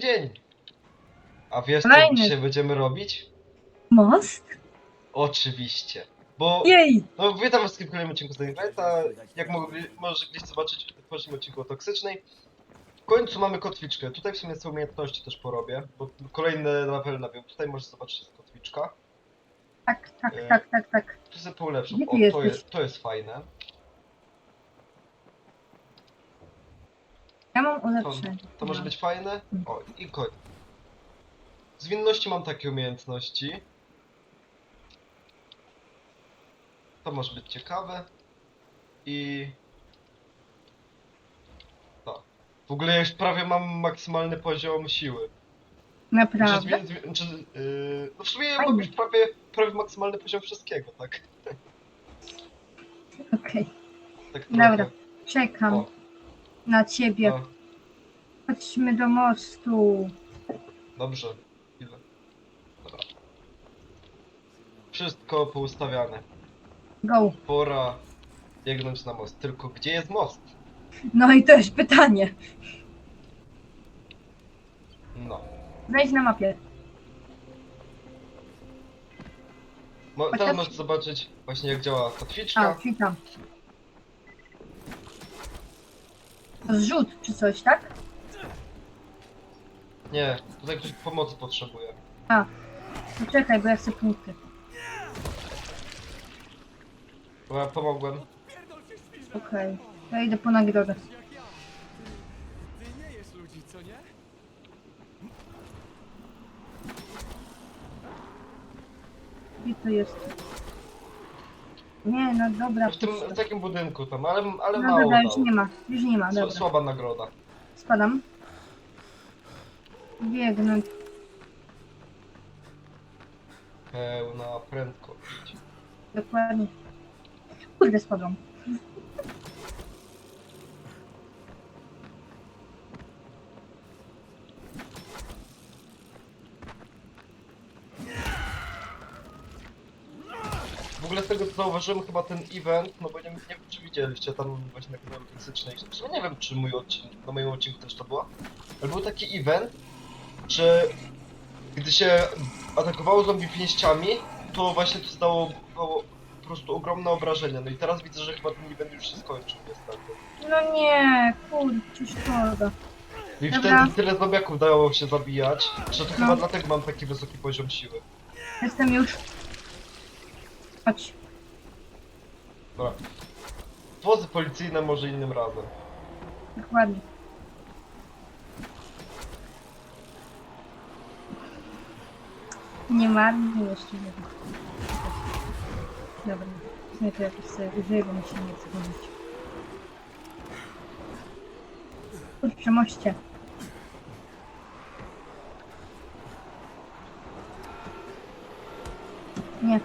Kolejny dzień! A wiesz co Kolejny. dzisiaj będziemy robić? Most? Oczywiście. Bo, Jej! no witam was w kolejnym odcinku z Nighta. Jak mogli, mogliście zobaczyć w pierwszym odcinku o toksycznej. W końcu mamy kotwiczkę. Tutaj w sumie są umiejętności też porobię, bo kolejne level nabił. Tutaj możesz zobaczyć jest kotwiczka. Tak, tak, E, tak, tak, tak. Tu sobie. Gdzie ty O, to jesteś? jest, to jest fajne. Ja mam To, ulepszenie. to może być fajne. O, i koń. Zwinności mam takie umiejętności. To może być ciekawe. I... To. W ogóle ja już prawie mam maksymalny poziom siły. Znaczy, Naprawdę? czy, yy, no w sumie ja Fajnie. mam już prawie, prawie maksymalny poziom wszystkiego, tak? Okej. tak Dobra. Czekam O, na ciebie. no, Chodźmy do mostu. dobrze. Chwilę. Dobra. Wszystko poustawiane. Go. Pora biegnąć na most. Tylko gdzie jest most? No i to jest pytanie. No. Wejdź na mapie. Mo Chociaż- teraz możesz zobaczyć właśnie jak działa A, kotwiczka. witam. Zrzut czy coś, tak? Nie, tutaj ktoś pomocy potrzebuje. Poczekaj, bo ja chcę punkty. Bo ja pomogłem. Okej. Ja idę po nagrodę. Ty nie jesz ludzi, co nie? Gdzie to jest? Nie, no dobra. W tym pusto. w takim budynku tam, ale, ale No mało dobra, już nie ma. Już nie ma, dobra. Słaba nagroda. Spadam. Biegnę. Pełna prędkość. Dokładnie. Kurde, spadłam. W ogóle z tego co zauważyłem chyba ten event, no bo nie, nie wiem czy widzieliście tam właśnie na kanale toksycznej. Nie wiem czy mój odcinek, na moim odcinku też to było. Ale był taki event, że gdy się atakowało zombie pięściami, to właśnie to zdało dało po prostu ogromne obrażenia. No i teraz widzę, że chyba ten event już się skończył niestety. No nie, kurczę, szkoda. I Dobra. wtedy tyle zombiaków dało się zabijać, że to No. chyba dlatego mam taki wysoki poziom siły. Jestem już. Chodź. Dobra. Wozy policyjne może innym razem. Dokładnie. Nie marnuj jeszcze jedno. Dobra. Najpierw jakoś sobie użyję, bo mi się nie chce chodzić. Kurczę, moście. Nie.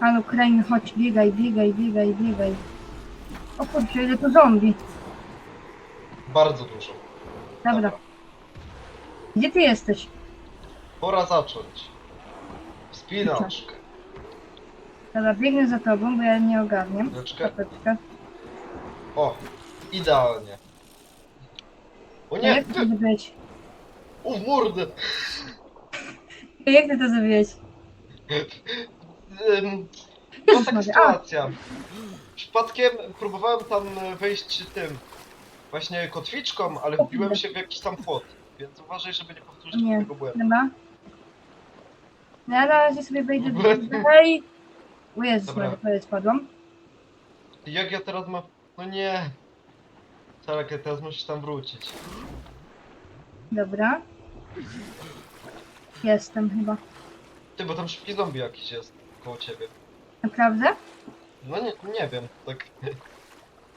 Ale Ukrainy, chodź, biegaj, biegaj, biegaj, biegaj. O kurczę, ile tu zombie. Bardzo dużo. Dobra. Gdzie ty jesteś? Pora zacząć. Wspinaczkę. Dobra, biegnę za tobą, bo ja nie ogarniam. Kapeczkę. O, idealnie. O Nie, nie, jak to ty, zrobiłeś? o mordę. Jak ty to zrobiłeś? Ym, taka a, sytuacja. Przypadkiem próbowałem tam wejść tym właśnie kotwiczką, ale wbiłem się w jakiś tam płot. Więc uważaj, żeby nie powtórzyć Nie. tego błędu. dobra. No ja na razie sobie wejdę. Hej! O Jezus, Dobra. Prawie spadłam. Jak ja teraz mam... No nie. Czekaj, teraz musisz tam wrócić. Dobra. Jestem chyba. Ty, bo tam szybki zombie jakiś jest koło ciebie. Naprawdę? No nie, nie wiem, tak...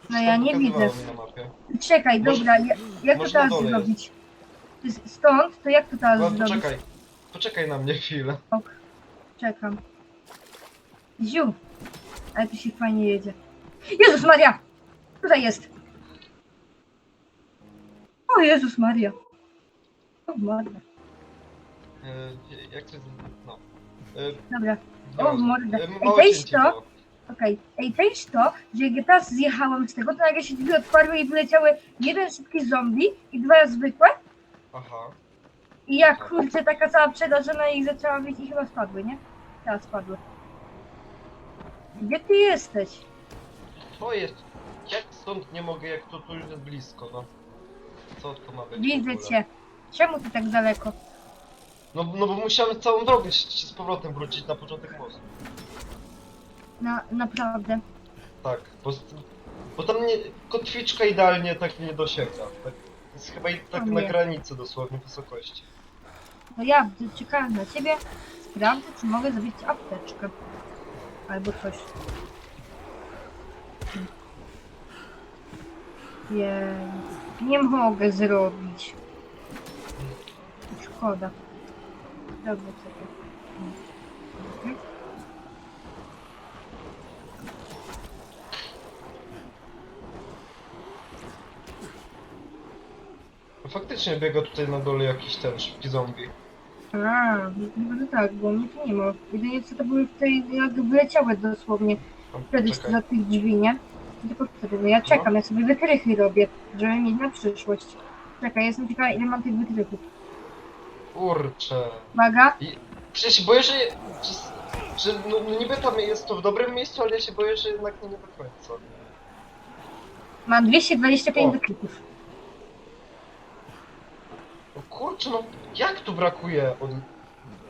No ja nie pokazywało widzę. mi na mapie. Czekaj, Może- dobra, ja, jak to może na teraz dole zrobić? Stąd, to jak to teraz No, zrobić? poczekaj. Poczekaj na mnie chwilę. Ok, czekam. Ziu! Ale tu się fajnie jedzie. Jezus Maria! Tutaj jest! O Jezus Maria! O Maria. E, jak to jest... No. E, Dobra, O, ma- mordę. e, Ej, małe weź cięcie to. było. okej. Ej, też to, że jak ja teraz zjechałem z tego, to nagle się drzwi otwarły i wyleciały jeden szybki zombie i dwa zwykłe. Aha. I jak kurczę taka cała przedarzona i zaczęła być i chyba spadły, nie? Teraz spadły. Gdzie ty jesteś? To jest... Jak stąd nie mogę, jak to tu już jest blisko, no. Co to ma być w Widzę ogóle? cię. Czemu ty tak daleko? No, no bo musiałem całą drogę się z powrotem wrócić na początek mostu. Na, naprawdę. Tak, bo, bo tam nie, kotwiczka idealnie tak nie dosięga. Tak, jest chyba i tak O na nie. granicy dosłownie wysokości. No ja czekałem na ciebie. Sprawdzę, czy mogę zrobić apteczkę. Albo coś. Więc nie mogę zrobić. Szkoda. Dobra, czekaj. No faktycznie biega tutaj na dole jakiś ten szybki zombie. A, no to tak, bo mnie tu nie ma. Jedynie co to były tutaj, jak wyleciały dosłownie Tam, wtedy czekaj. za tych drzwi, nie? Tylko wtedy, no ja czekam, ja sobie wytrychy robię, żeby mieć na przyszłość. Czekaj, jestem ciekawa ile mam tych wytrychów. Kurczę. Uwaga, Przecież się boję, że, że, że no, no niby tam jest to w dobrym miejscu, ale ja się boję, że jednak nie do końca. mam 225 O. No kurczę, no jak tu brakuje od...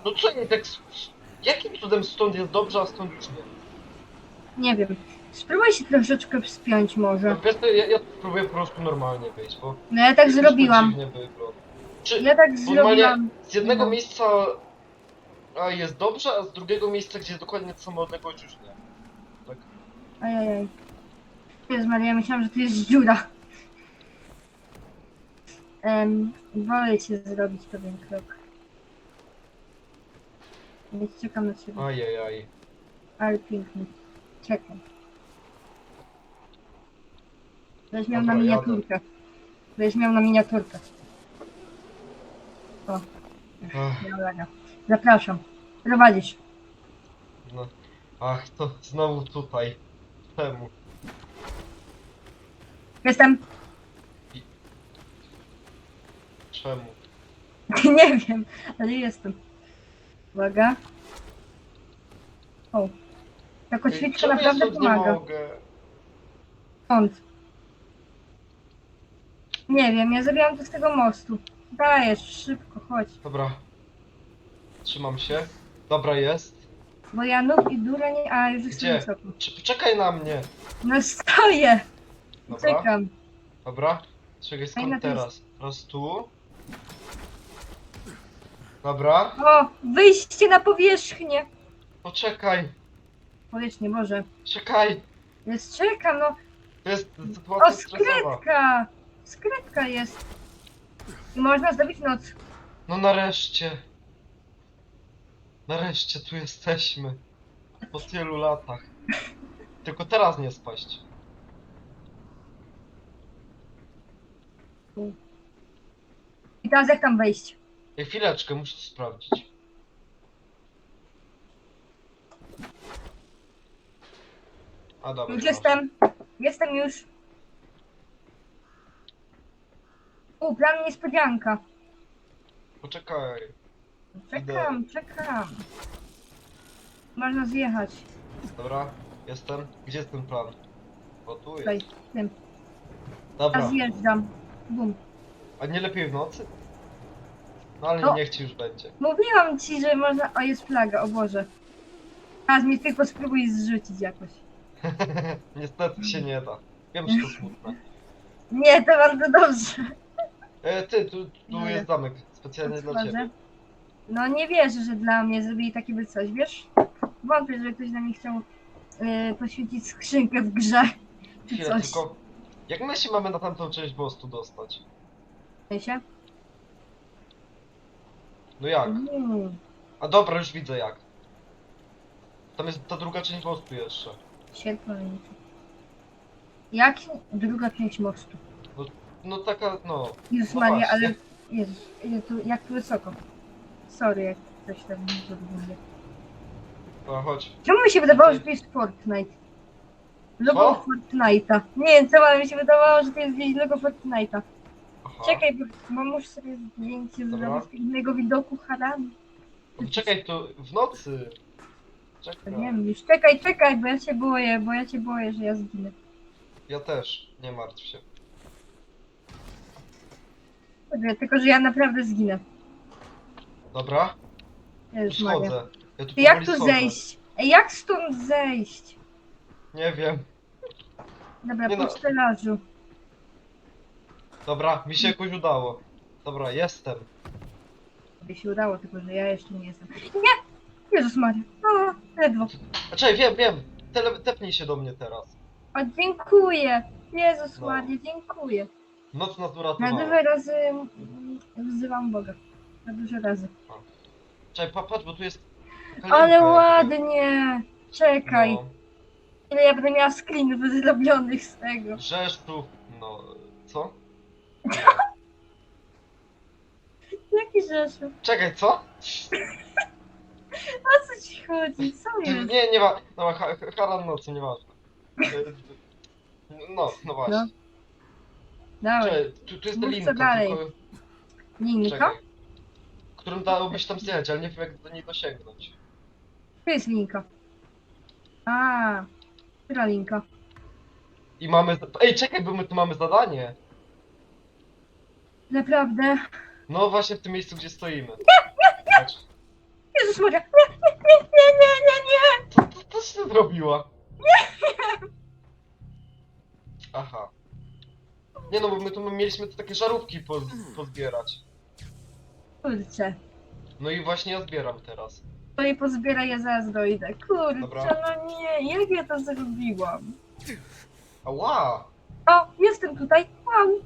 No co nie tak... Jakim cudem stąd jest dobrze, a stąd już nie? Nie wiem. Spróbuj się troszeczkę wspiąć No, może. wiesz, co, ja, ja próbuję po prostu normalnie wyjść, bo... No ja tak jakoś to zrobiłam. dziwnie wygląda. Czy Ja tak normalnie zrobiłam. z jednego no. miejsca a jest dobrze, a z drugiego miejsca, gdzie jest dokładnie ta sama odległość, już nie. Tak. Ajajaj. Jezus Maria, myślałam, że to jest dziura. Um, wolę się zrobić pewien krok. Więc czekam na ciebie. Ajajaj. Ale piękny. Czekam. Będziesz miał Dobra, na jadę. miniaturkę. Będziesz miał na miniaturkę. O, Ach, dobra. Zapraszam. Prowadzisz. no. Ach, to znowu tutaj. Czemu? Jestem. Czemu? Nie wiem, ale jestem. Uwaga. O. Ta kotwiczka Czemu ja naprawdę stąd nie pomaga. mogę? Skąd? Nie wiem, ja zrobiłam to z tego mostu. Dajesz, szybko, chodź. Dobra. Trzymam się. Dobra jest. Bo ja nóg i dura nie... A, już jestem Gdzie? wysoko. Czy, poczekaj na mnie. No stoję! Dobra. Czekam. Dobra. Czekaj, skąd to jest- teraz? Teraz tu. Dobra. O, wyjście na powierzchnię! Poczekaj. Powierzchnię, Boże. Czekaj. Jest, czekam, no. To jest O, sytuacja stresowa. skrytka! Skrytka jest. I można zdobyć noc. No nareszcie. Nareszcie tu jesteśmy. Po tylu latach. Tylko teraz nie spaść. Teraz jak tam wejść? Ej, chwileczkę, muszę to sprawdzić. A dobra. Już jestem. Jestem już. U, plan niespodzianka. Poczekaj. Czekam, czekam. Można zjechać. Dobra, jestem. Gdzie jest ten plan? O tu Tutaj, jest. tym. Dobra. Ja zjeżdżam. Bum. A nie lepiej w nocy? No ale No. niech ci już będzie. Mówiłam ci, że można... O, jest flaga, o Boże. Teraz mi tylko spróbuj zrzucić jakoś. Niestety się nie da. Wiem, że to smutne. Nie, to bardzo dobrze. E, ty, tu, tu No, jest zamek specjalnie dla Otworzę. ciebie. No nie wierzę, że dla mnie zrobili takie coś, wiesz? Wątpię, że ktoś na mnie chciał yy, poświęcić skrzynkę w grze. Czy Chwilę, coś. tylko... Jak my się mamy na tamtą część mostu dostać? się? No jak? Mm, A dobra, już widzę jak. Tam jest ta druga część mostu jeszcze. świetno. Jak druga część mostu? No taka, no... Jezus No Maria, właśnie. ale... Jezus, ile tu, jak tu wysoko. Sorry, jak coś tam nie zrobię. A, chodź. Czemu mi się wydawało, że to jest Fortnite? Logo Co? Fortnite'a. Nie wiem, co ale mi się wydawało, że to jest gdzieś logo Fortnite'a. Aha. Czekaj, bo bo muszę sobie zdjęcie Dobra. zrobić z pięknego widoku Harami. Czekaj, to w nocy. To Czekaj. nie wiem już. Czekaj, czekaj, bo ja się boję, bo ja się boję, że ja zginę. Ja też, nie martw się. Dobra, Tylko, że ja naprawdę zginę. Dobra, Jezus Maria. schodzę. Ja tu Ty jak powoli tu schodzę. zejść? Ej, jak stąd zejść? Nie wiem. Dobra, Nie po no. Dobra, mi się jakoś udało. Dobra, jestem. By się udało, tylko że ja jeszcze nie jestem. Nie! Jezus Maria. O, ledwo. Czekaj, wiem, wiem. Tele, tepnij się do mnie teraz. O, dziękuję. Jezus No. Maria, dziękuję. Noc nas Na uratowała. dużo razy mm, wzywam Boga. Na dużo razy. Czekaj, pa- patrz, bo tu jest... Ale kalinka ładnie! Czekaj. No, Ile ja będę miała screenów zrobionych z tego. Rzeszów, no... Co? Jaki Rzeszów? Czekaj, co? O co ci chodzi? Co jest? Nie, nie ma... No, ha, Haran nocy, nieważne. E, No, no właśnie. Dawaj. Czekaj, tu, tu jest Mów co linka, dalej. tylko... Czekaj. Którym dałobyś tam zjechać, ale nie wiem jak do niej dosięgnąć. Tu jest linka. A, która linka? I mamy... Ej, czekaj, bo my tu mamy zadanie. Naprawdę? No właśnie w tym miejscu, gdzie stoimy. Patrz. Jezus Maria! Nie, nie, nie, nie, nie, nie! Co się zrobiła? Aha. Nie no, bo my tu mieliśmy tu takie żarówki poz, pozbierać. Kurczę. No i właśnie ja zbieram teraz. To je pozbieraj, ja zaraz dojdę. Kurczę, Dobra. no nie, jak ja to zrobiłam? Ała! O, jestem tutaj. Wow.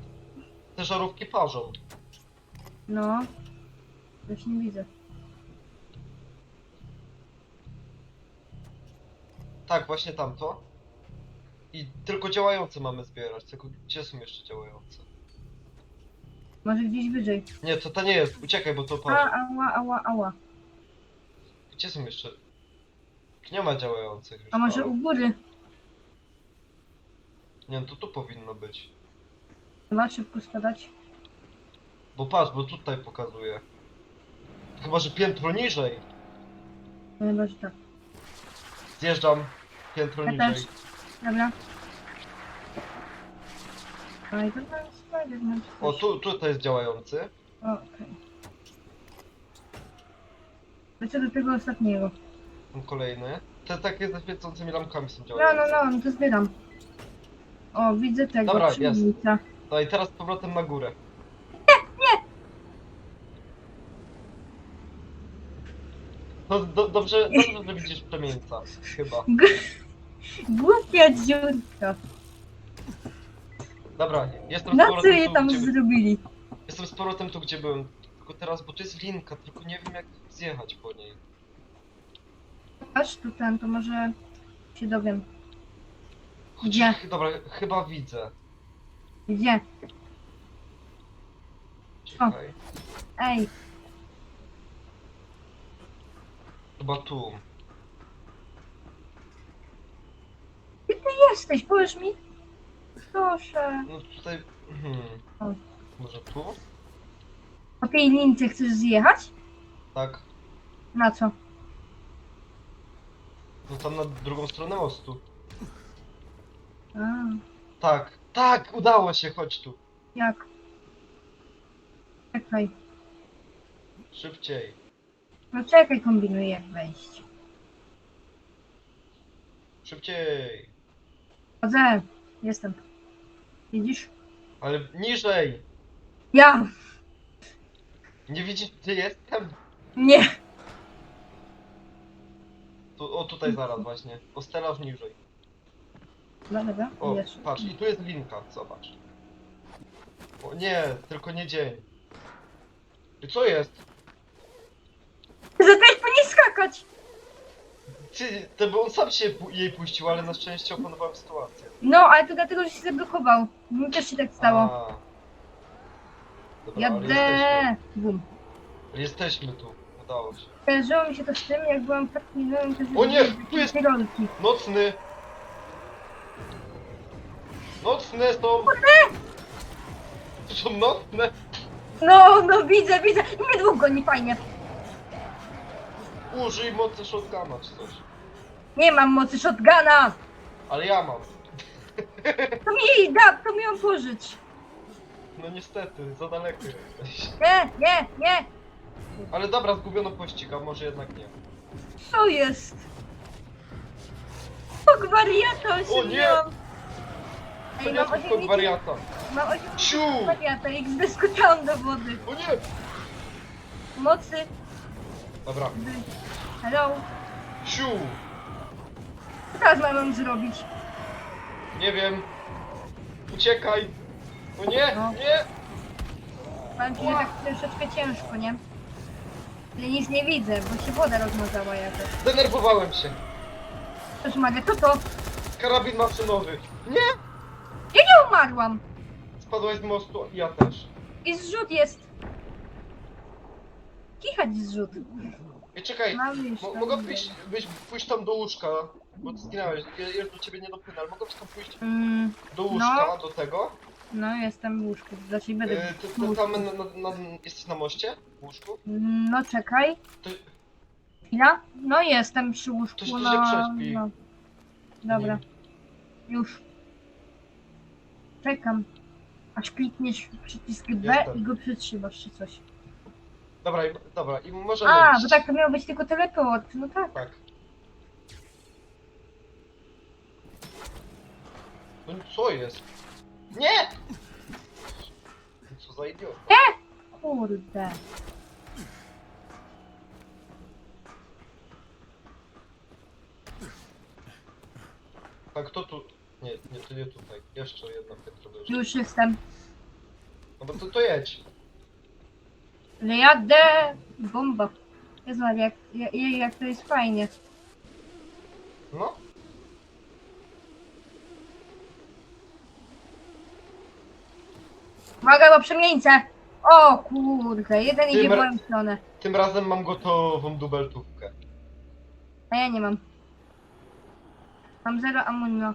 Te żarówki parzą. No. Już nie widzę. Tak, właśnie tamto. I tylko działające mamy zbierać, tylko gdzie są jeszcze działające? Może gdzieś wyżej. Nie, to to nie jest, uciekaj, bo to A, parzy. ała, ała, ała. Gdzie są jeszcze? Nie ma działających już. A może u góry? Nie, no to tu powinno być. Chyba szybko spadać. Bo patrz, bo tutaj pokazuje. Chyba, że piętro niżej. No chyba, że tak. Zjeżdżam piętro Ja niżej. też. Dobra. A i to tam O, tu, tutaj jest działający. O, okej. Co do tego ostatniego. Ten kolejny. Te takie ze świecącymi lampkami są No, działające. no, no, to zbieram. O, widzę tego. Dobra, jest. No i teraz z powrotem na górę. No, do, dobrze, dobrze, że widzisz przemieńca. Chyba. Głupia dziurka. Dobra, jestem z Na co powrotem je tu, tam gdzie, zrobili? Jestem z powrotem tu, gdzie byłem. Tylko teraz, bo to jest linka, tylko nie wiem jak zjechać po niej. Aż tu ten, to może się dowiem. Chociaż Gdzie? Dobra, chyba widzę. Gdzie? Czekaj. Ej, Chyba tu. gdzie ty jesteś? Powiesz mi? Proszę. No tutaj. Hmm. O. Może tu? Po tej lince chcesz zjechać? Tak. Na co? No tam na drugą stronę mostu. A, Tak, tak, udało się, chodź tu. jak? Czekaj. Szybciej. No czekaj, kombinuję jak wejść. Szybciej. Chodzę. Jestem. Widzisz? Ale niżej. Ja! Nie widzisz, gdzie jestem? Nie! Tu, o, tutaj zaraz właśnie. O stelaż niżej. Dobra, dobra. O, Jest. patrz, i tu jest linka, zobacz. O nie, tylko nie dzień. I co jest? Zacząłeś po niej skakać! Ty, to bo on sam się pu- jej puścił, ale na szczęście opanowałem sytuację. No, ale to dlatego, że się zablokował. Mi też się tak stało. A. Dobra, ale Jadę! jesteśmy. Bum. Jesteśmy tu, udało się. Kojarzyło mi się to z tym, jak byłam tak minąłem, to O nie, tu jest- rolki. Nocny! Nocne są! To są nocne. No, no widzę, widzę. Nie długo, nie fajnie. Użyj mocy shotguna czy coś. Nie mam mocy shotguna. Ale ja mam. To mi da, to mi ją pożyć. No niestety, za daleko jesteś. Nie, nie, nie. Ale dobra, zgubiono pościg, a może jednak nie. Co jest? Bóg wariata O nie! osiągnęłam. To Ej, nie mam jest osiągnięcie, wariata. mam osiągnięcie Siu! wariata, jak zdyskutałam do wody. O nie! Mocy, Dobra, by... Hello? siu! Co teraz mam zrobić? Nie wiem. Uciekaj! O nie! No. Nie! Powiem ci, że tak troszeczkę ciężko, nie? Ale nic nie widzę, bo się woda rozmazała. Zdenerwowałem się. Też mogę, co to? Karabin maszynowy. Nie! Umarłam! Spadłaś z mostu, ja też. I zrzut jest. Kichać zrzut. I czekaj, Mam już mo- tam mogę idę. pójść, byś, pójść tam do łóżka, bo ty zginąłeś, ja do ciebie nie dopłynę, ale mogę tam pójść Mm, do łóżka, do tego. no, jestem w łóżku, znaczy będę Yy, ty, w ty łóżku. tam na, na, na, jesteś na moście? W łóżku? No, czekaj. To, Chwila? No, jestem przy łóżku, To się no, prześpi. no. Dobra, już. Czekam. Aż klikniesz przycisk B Jestem. i go przytrzymasz czy coś. dobra, i, dobra, i możemy A, iść. bo tak to miał być tylko teleport, no tak. Tak. No co jest? Nie! Co za idiot. Kurde. A kto tu? To nie tutaj. Jeszcze jedna piętro wyżej. Już jestem. No bo to, to jedź. Że jadę! Bomba. Jezu, ale jak, jak, jak to jest fajnie. No. Uwaga, bo przemieńcę! O kurde, jeden idzie w ra- moją stronę. Tym razem mam gotową dubeltówkę. A ja nie mam. Mam zero amunio.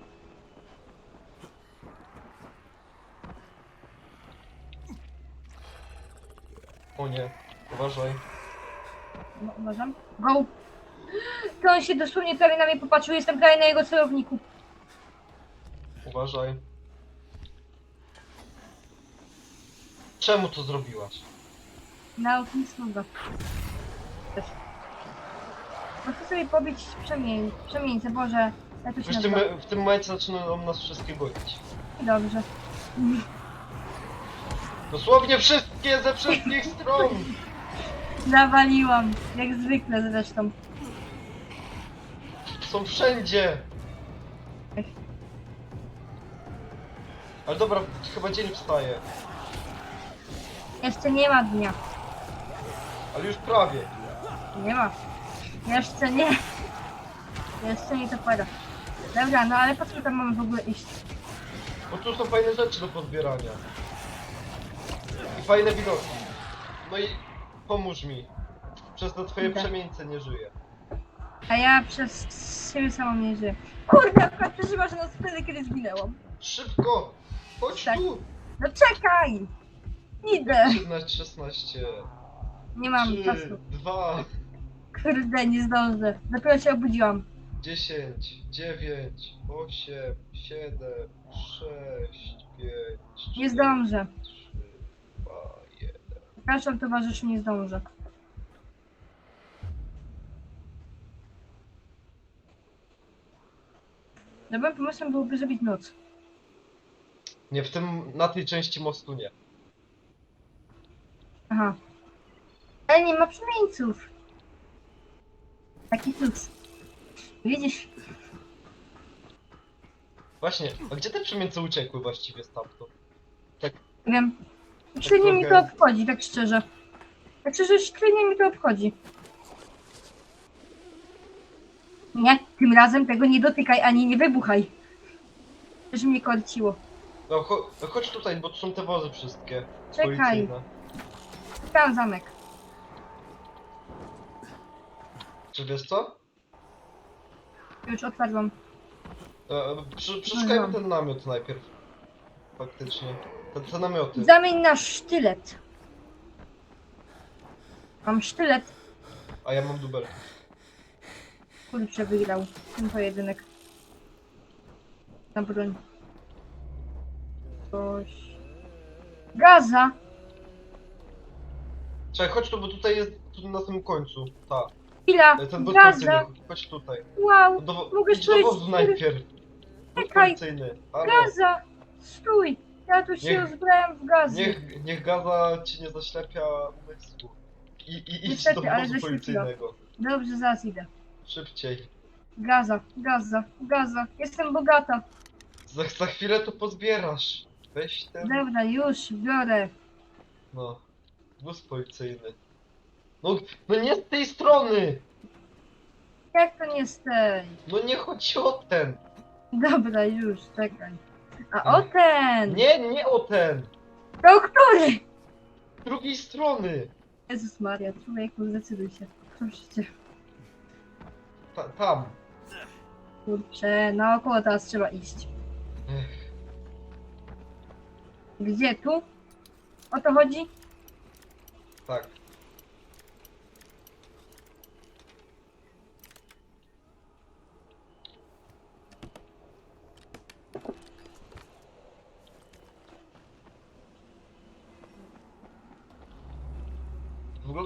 O nie, uważaj. No, uważam. Go! To on się dosłownie prawie na mnie popatrzył, jestem prawie na jego celowniku. Uważaj. Czemu to zrobiłaś? Naucznictwo go. Też. No chcę sobie pobić przemień, przemieńcę, Boże. Ja to się Wiesz, w tym, w tym momencie zaczynają nas wszystkie gonić. Dobrze. Dosłownie wszystkie ze wszystkich stron! Zawaliłam. Jak zwykle zresztą. Są wszędzie! Ale dobra, chyba dzień wstaje. Jeszcze nie ma dnia. Ale już prawie. Nie ma. Jeszcze nie. Jeszcze nie to pada. Dobra, no ale po co tam mamy w ogóle iść? Bo tu są fajne rzeczy do pozbierania. Fajne widoki. No i pomóż mi. Przez to twoje Idę. przemieńce nie żyje. A ja przez siebie samą nie żyję. Kurde, akurat przeżywasz nas wtedy, kiedy zginęłam. Szybko! Chodź Tak. tu! No czekaj! Idę! 17, 16, Nie mam 3, czasu. 2, Kurde, nie zdążę. Dopiero się obudziłam. 10, 9, 8, 7, 6, 5, Nie zdążę. 3, 2, 1. Przepraszam, towarzysz, nie zdążę. Dobrym pomysłem byłoby zrobić noc. Nie, w tym, na tej części mostu nie. Aha. Ale nie ma przemieńców. Taki cud. Widzisz? Właśnie, a gdzie te przemieńce uciekły właściwie stamtąd? Wiem. Średnio mi to trochę- obchodzi, tak szczerze. Tak szczerze, średnio mi to obchodzi. Nie, tym razem tego nie dotykaj ani nie wybuchaj. Też mnie korciło. No, cho no chodź tutaj, bo tu są te wozy wszystkie. Czekaj, policyjne. tam zamek. Czy wiesz co? Już otwarłam. E, przy, przeszukajmy ten namiot najpierw. Faktycznie. Te, te namioty. Zamień na sztylet. Mam sztylet. A ja mam dubel. Kurczę, wygrał ten pojedynek. Na broń. Coś. Gaza! Czekaj, chodź tu, bo tutaj jest tu na samym końcu. Ta. Chwila! Ten Gaza! Chodź tutaj. Wow! Do, Mogę idź do wozu najpierw. Czekaj. Gaza! Stój! Ja tu się Niech- uzbrałem w gazy. Niech, niech gaza ci nie zaślepia umysłu. I, i idź Niestety, do ale zaślepiła. policyjnego. Dobrze, zaraz idę. Szybciej. Gaza, gaza, gaza. Jestem bogata. Za, za chwilę to pozbierasz. Weź ten. Dobra, już biorę. No. Wóz policyjny. No, no nie z tej strony! Jak to nie z tej? No nie chodzi o ten! Dobra, już, czekaj. A o ten! Nie, nie o ten! To który? Z drugiej strony! Jezus Maria, człowieku, zdecyduj się. Proszę cię. Ta, tam. Kurczę, naokoło teraz trzeba iść. Ech, Gdzie? Tu? O to chodzi? tak.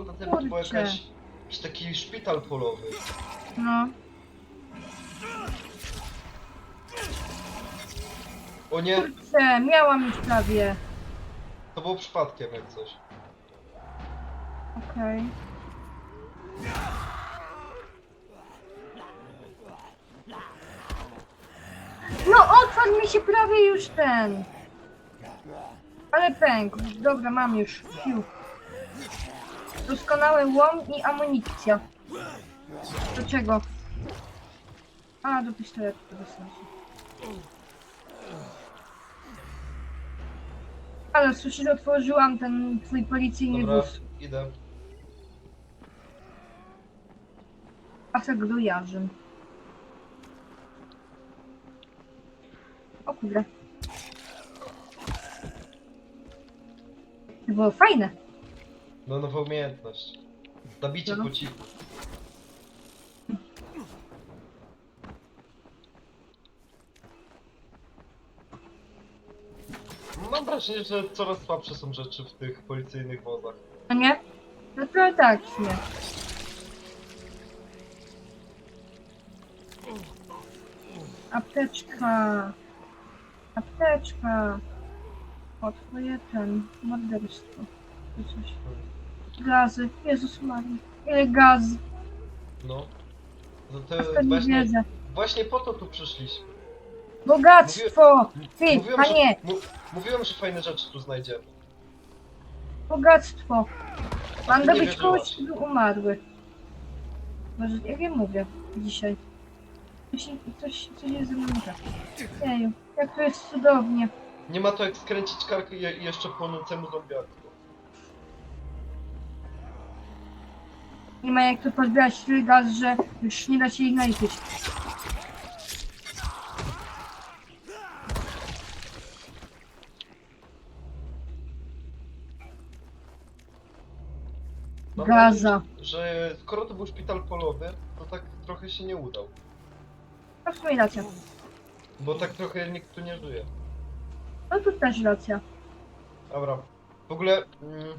To, było Kurczę. jakaś, jakiś taki szpital polowy. No. O nie, Kurczę, miałam już prawie. to było przypadkiem jak coś. Okej. No, otwarł mi się prawie już ten. Ale pękł. Dobra, mam już. Fiu. Doskonały łom i amunicja. Do czego? A, do pistoletu to sensu. Ale słyszysz, otworzyłam ten twój policyjny Dobra, wóz. idę. Pasek grujarzem. O kurde. To było fajne. No nowa umiejętność. Zabicie No. po cichu. Mam wrażenie, że coraz słabsze są rzeczy w tych policyjnych wozach. No nie? No to tak, sumie. Apteczka. Apteczka. O, twoje ten, morderstwo. To coś. Gazy. Jezus Maria. Ile gaz. No. No to nie właśnie, wiedzę. właśnie po to tu przyszliśmy. Bogactwo! Ty, Mówiłem, panie! że, mu, mówiłem, że fajne rzeczy tu znajdziemy. Bogactwo! A Mam ty nie dobyć kogoś, wierzyłaś. żeby umarły. Może, jak ja mówię dzisiaj. Coś, coś, coś jest ze mną nie tak. Jeju, jak to jest cudownie. Nie ma to jak skręcić karkę i i jeszcze płonącemu zombiaku. Nie ma jak to pozbierać tyle gaz, że już nie da się ich naliczyć. Mam Gaza. nadzieję, że skoro to był szpital polowy, to tak trochę się nie udał. No w sumie racja. Bo tak trochę nikt tu nie żyje. No tu też racja. Dobra. W ogóle, mm,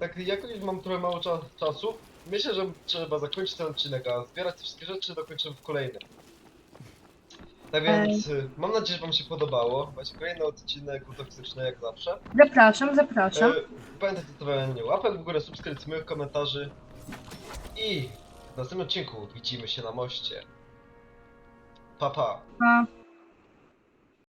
tak jakoś mam trochę mało cza czasu. Myślę, że trzeba zakończyć ten odcinek, a zbierać te wszystkie rzeczy dokończymy w kolejnym. Tak więc, y, mam nadzieję, że wam się podobało. Właśnie kolejny odcinek toksyczny jak zawsze. Zapraszam, zapraszam. E, Pamiętajcie o stawianiu łapek w górę, subskrypcji, komentarzy. I w następnym odcinku widzimy się na moście. Pa pa. Pa.